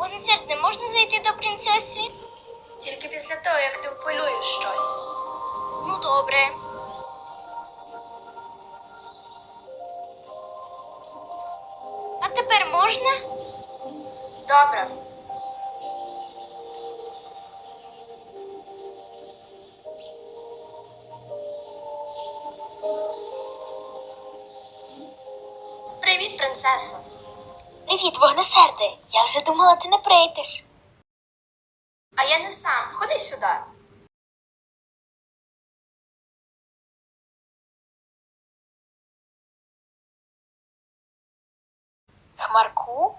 Вогнесерд, не можна зайти до принцеси? Тільки після того, як ти вполюєш щось. Ну, добре. А тепер можна? Добре. Привіт, принцесо. Привіт, вогнесерде. Я вже думала, ти не прийдеш. А я не сам. Ходи сюди. Хмарку?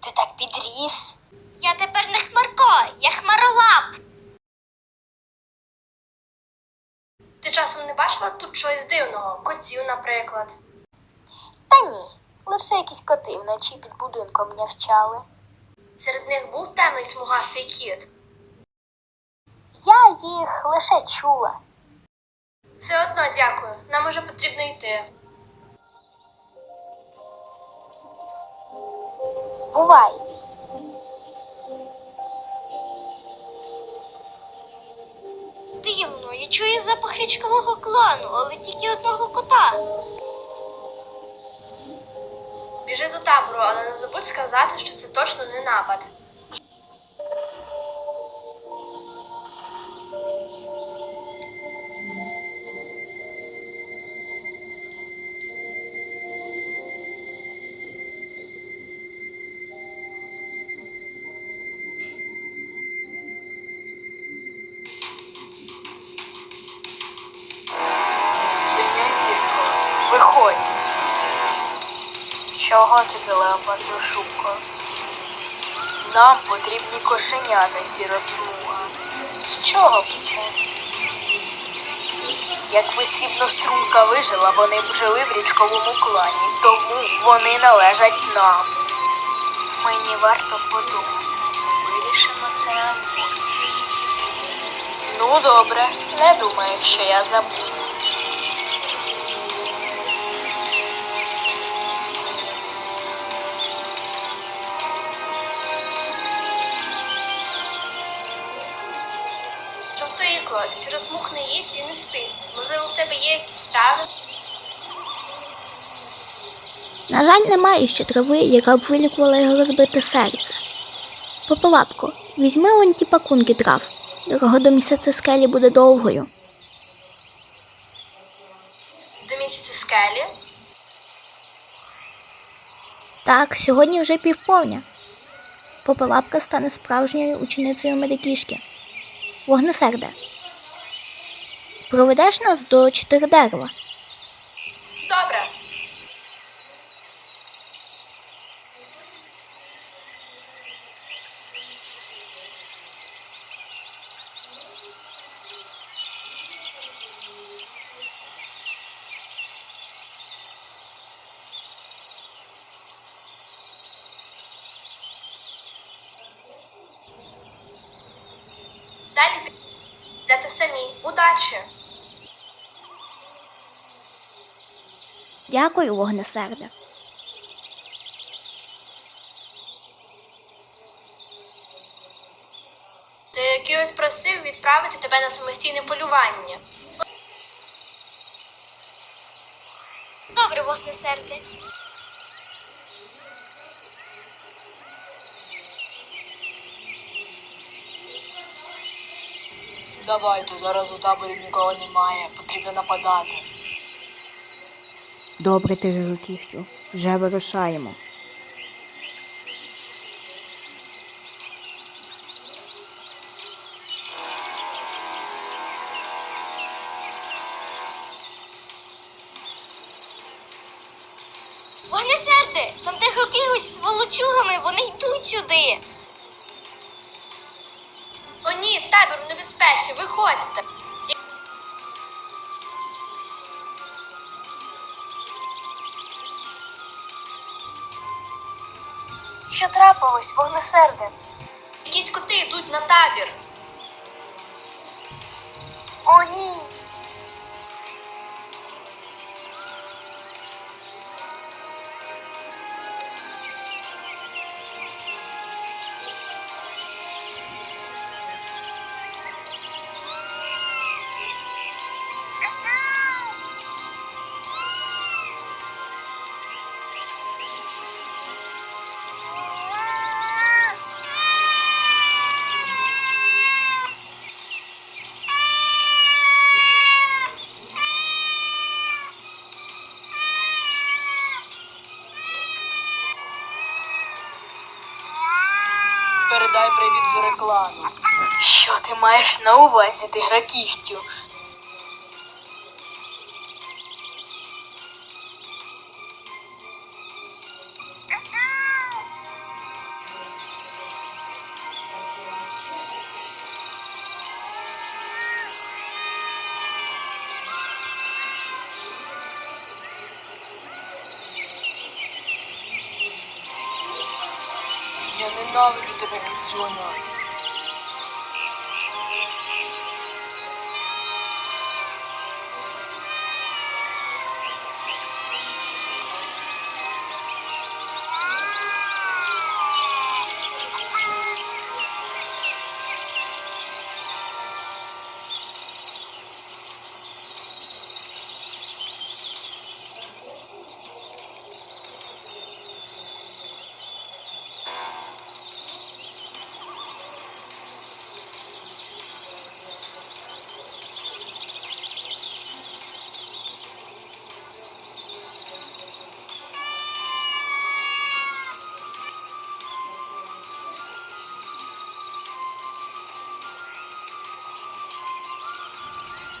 Ти так підріс. Я тепер не хмарко, я хмаролап. Ти часом не бачила тут щось дивного? Котів, наприклад. Та ні, лише якісь коти вночі під будинком нявчали. Серед них був темний смугастий кіт. Я їх лише чула. Все одно дякую. Нам уже потрібно йти. Бувай. Дивно, я чую запах річкового клану, але тільки одного кота. Біжи до табору, але не забудь сказати, що це точно не напад. Тобі, леопарду шубко? Нам потрібні кошенята сіросмуга. З чого б це? Якби срібнострунка вижила, вони б жили в річковому клані, тому вони належать нам. Мені варто подумати, вирішимо це на зборищі. Ну, добре, не думаю, що я забуду. Сіросмух не їсть і не спить. Можливо, в тебе є якісь страви? На жаль, немає ще трави, яка б вилікувала його розбите серце. Попелапко, візьми он ті пакунки трав. Дорога до місяця скелі буде довгою. До місяця скелі? Так, сьогодні вже півповня. Попелапка стане справжньою ученицею медикішки. Вогнесерде. Проведеш нас до чотири дерева. Добре. Далі підете самі. Удачі! Дякую, вогнесерде. Ти якийсь просив відправити тебе на самостійне полювання. Добре, вогнесерде. Давайте, зараз у таборі нікого немає, потрібно нападати. Добре, Терерокіхтю, вже вирушаємо. Вогнесерде, там де бігуть з волочугами, вони йдуть сюди. О ні, табір у небезпеці, виходьте. Що трапилось, вогнесерде? Якісь коти йдуть на табір. О, ні. Зореклану. Що ти маєш на увазі, тигра кіхтю? Я ненавиджу тебе, кицюню.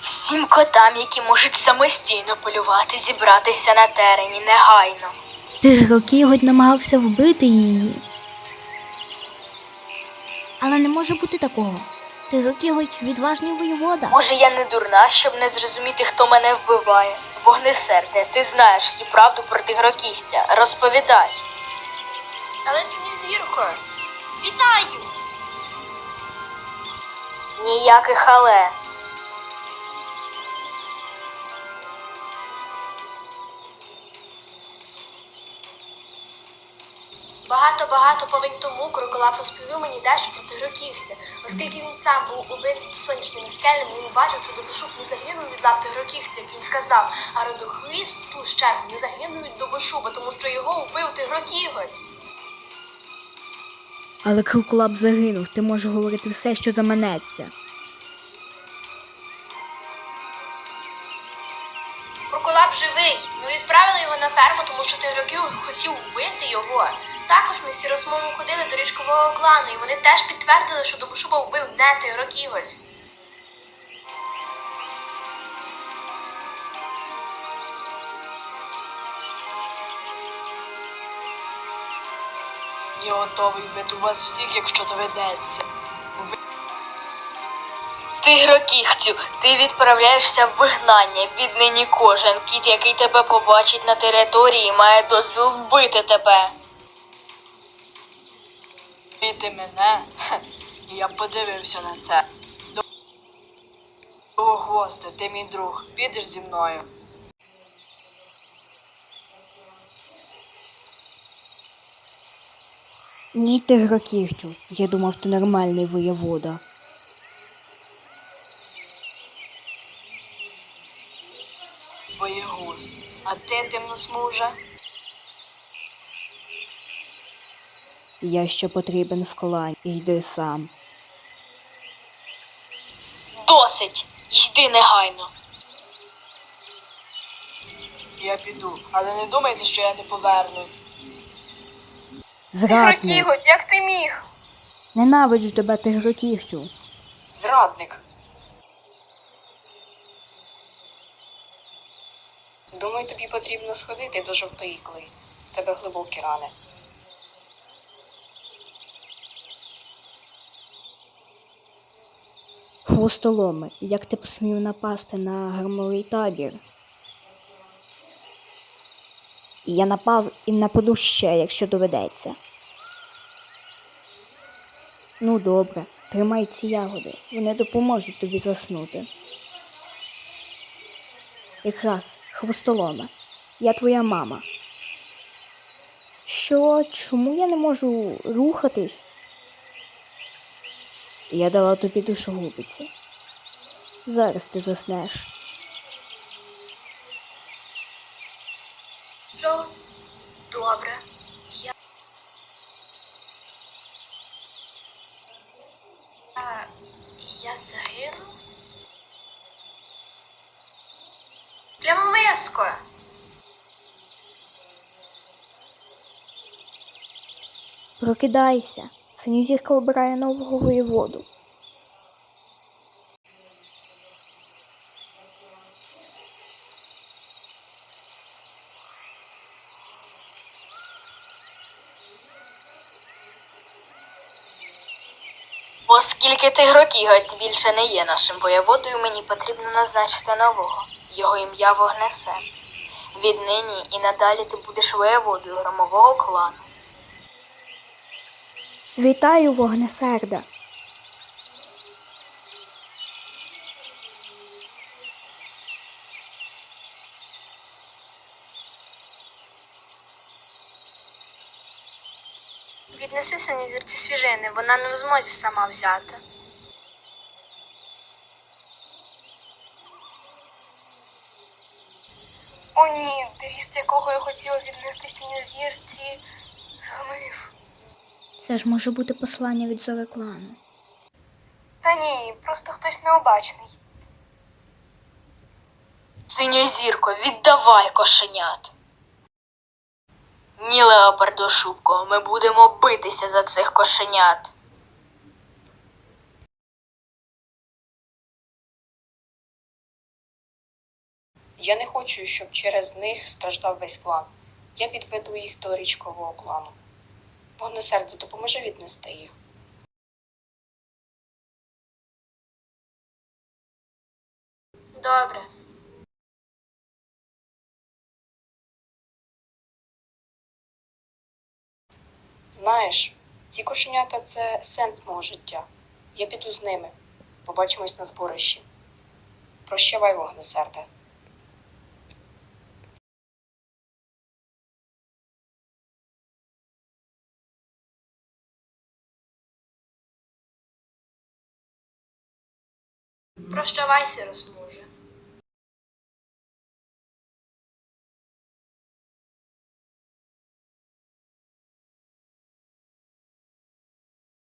Всім котам, які можуть самостійно полювати, зібратися на терені негайно. Тигро Кіготь намагався вбити її. Але не може бути такого. Тигро Кіготь відважний воєвода. Може, я не дурна, щоб не зрозуміти, хто мене вбиває. Вогнесерде, ти знаєш всю правду про тигрокігтя. Розповідай. Але синю зірко. Вітаю! Ніяких але. Багато-багато повень тому Кроколап розповів мені дещо про тигрокігтя. Оскільки він сам був убитий сонячними скелями, він бачив, що Добошук не загинув від лап тигрокігтя, як він сказав, а родохвіст ту черги не загинув від Добошуба, тому що його вбив тигрокіготь. Але Крукулап загинув, ти можеш говорити все, що заманеться. Кроколап живий. Ми відправили його на ферму, тому що тигроків хотів вбити його. Також ми з сіросмовом ходили до річкового клану, і вони теж підтвердили, що Добошуба вбив не тигрокіготь. Я готовий вбити вас всіх, якщо доведеться. Тигрокігтю, ти відправляєшся в вигнання. Віднині кожен кіт, який тебе побачить на території, має дозвіл вбити тебе. Бити мене? Хе, І я подивився на це. Довгохвосте, ти мій друг. Підеш зі мною. Ні, Тигро Кігтю, я думав, ти нормальний воєвода. Боєгуз. А ти темносмужа? Я ще потрібен в клані, йди сам. Досить! Йди негайно. Я піду, але не думайте, що я не поверну. Зрадник! як ти міг? Ненавиджу тебе, Тигро Кігтю. Зрадник. Думаю, тобі потрібно сходити до жовтої ікли. Тебе глибокі рани. Хвостоломи, як ти посмів напасти на громовий табір? Я напав і нападу ще, якщо доведеться. Ну, добре, тримай ці ягоди, вони допоможуть тобі заснути. Якраз, хвостоломе, я твоя мама. Що, чому я не можу рухатись? Я дала тобі душогубиці. Зараз ти заснеш. Що? Добре. Я. Я, я загину? Плямомиско! Прокидайся, Синьозірка обирає нового воєводу. Оскільки Тигрокіготь більше не є нашим воєводою, мені потрібно назначити нового. Його ім'я Вогнесен. Віднині і надалі ти будеш воєводою громового клану. Вітаю, вогнесерда! Віднеси синій зірці свіжини, вона не в змозі сама взяти. О ні, ріст якого я хотіла віднести синьозірці, згнив. Це ж може бути послання від зори клану. Та ні, просто хтось необачний. Синьозірко, віддавай кошенят. Ні, Леопардошубко, ми будемо битися за цих кошенят. Я не хочу, щоб через них страждав весь клан. Я підведу їх до річкового клану. Вогнесердо допоможе віднести їх. Добре. Знаєш, ці кошенята це сенс мого життя. Я піду з ними. Побачимось на зборищі. Прощавай, вогнесерде. Прощавайся, розмуже.